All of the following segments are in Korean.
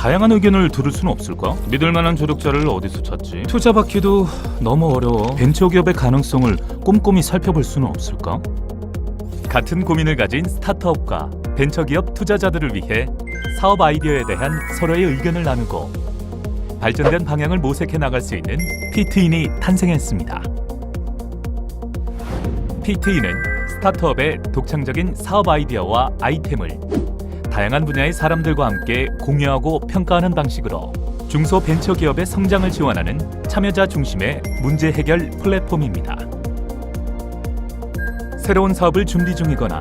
다양한 의견을 들을 수는 없을까? 믿을 만한 조력자를 어디서 찾지? 투자 받기도 너무 어려워. 벤처 기업의 가능성을 꼼꼼히 살펴볼 수는 없을까? 같은 고민을 가진 스타트업과 벤처기업 투자자들을 위해 사업 아이디어에 대한 서로의 의견을 나누고 발전된 방향을 모색해 나갈 수 있는 피트인이 탄생했습니다. 피트인은 스타트업의 독창적인 사업 아이디어와 아이템을 다양한 분야의 사람들과 함께 공유하고 평가하는 방식으로 중소 벤처 기업의 성장을 지원하는 참여자 중심의 문제 해결 플랫폼입니다. 새로운 사업을 준비 중이거나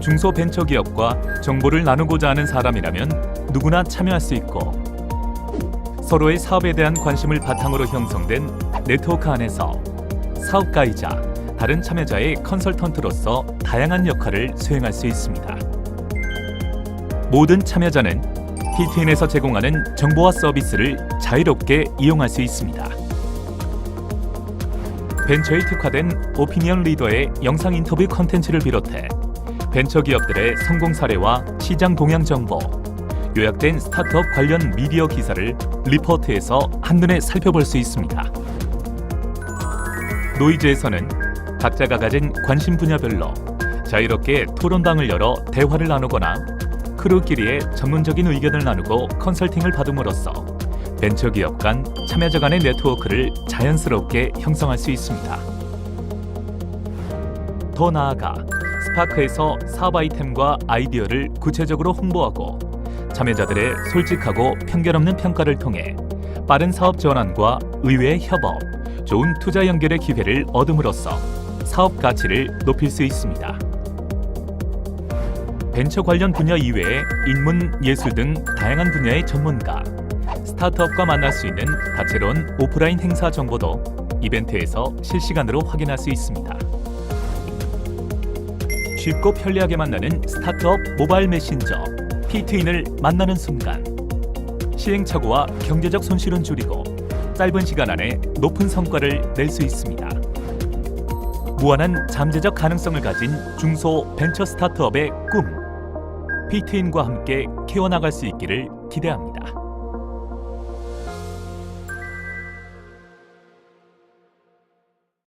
중소 벤처 기업과 정보를 나누고자 하는 사람이라면 누구나 참여할 수 있고 서로의 사업에 대한 관심을 바탕으로 형성된 네트워크 안에서 사업가이자 다른 참여자의 컨설턴트로서 다양한 역할을 수행할 수 있습니다. 모든 참여자는 PTN에서 제공하는 정보와 서비스를 자유롭게 이용할 수 있습니다. 벤처에 특화된 오피니언 리더의 영상 인터뷰 컨텐츠를 비롯해 벤처 기업들의 성공 사례와 시장 동향 정보, 요약된 스타트업 관련 미디어 기사를 리포트에서 한눈에 살펴볼 수 있습니다. 노이즈에서는 각자가 가진 관심 분야별로 자유롭게 토론방을 열어 대화를 나누거나 크루끼리의 전문적인 의견을 나누고 컨설팅을 받음으로써 벤처 기업 간 참여자 간의 네트워크를 자연스럽게 형성할 수 있습니다. 더 나아가 스파크에서 사업 아이템과 아이디어를 구체적으로 홍보하고 참여자들의 솔직하고 편견 없는 평가를 통해 빠른 사업 전환과 의외의 협업, 좋은 투자 연결의 기회를 얻음으로써 사업 가치를 높일 수 있습니다. 벤처 관련 분야 이외에 인문, 예술 등 다양한 분야의 전문가, 스타트업과 만날 수 있는 다채로운 오프라인 행사 정보도 이벤트에서 실시간으로 확인할 수 있습니다. 쉽고 편리하게 만나는 스타트업 모바일 메신저 피트인을 만나는 순간 시행착오와 경제적 손실은 줄이고 짧은 시간 안에 높은 성과를 낼 수 있습니다. 무한한 잠재적 가능성을 가진 중소 벤처 스타트업의 꿈 피트인과 함께 키워나갈 수 있기를 기대합니다.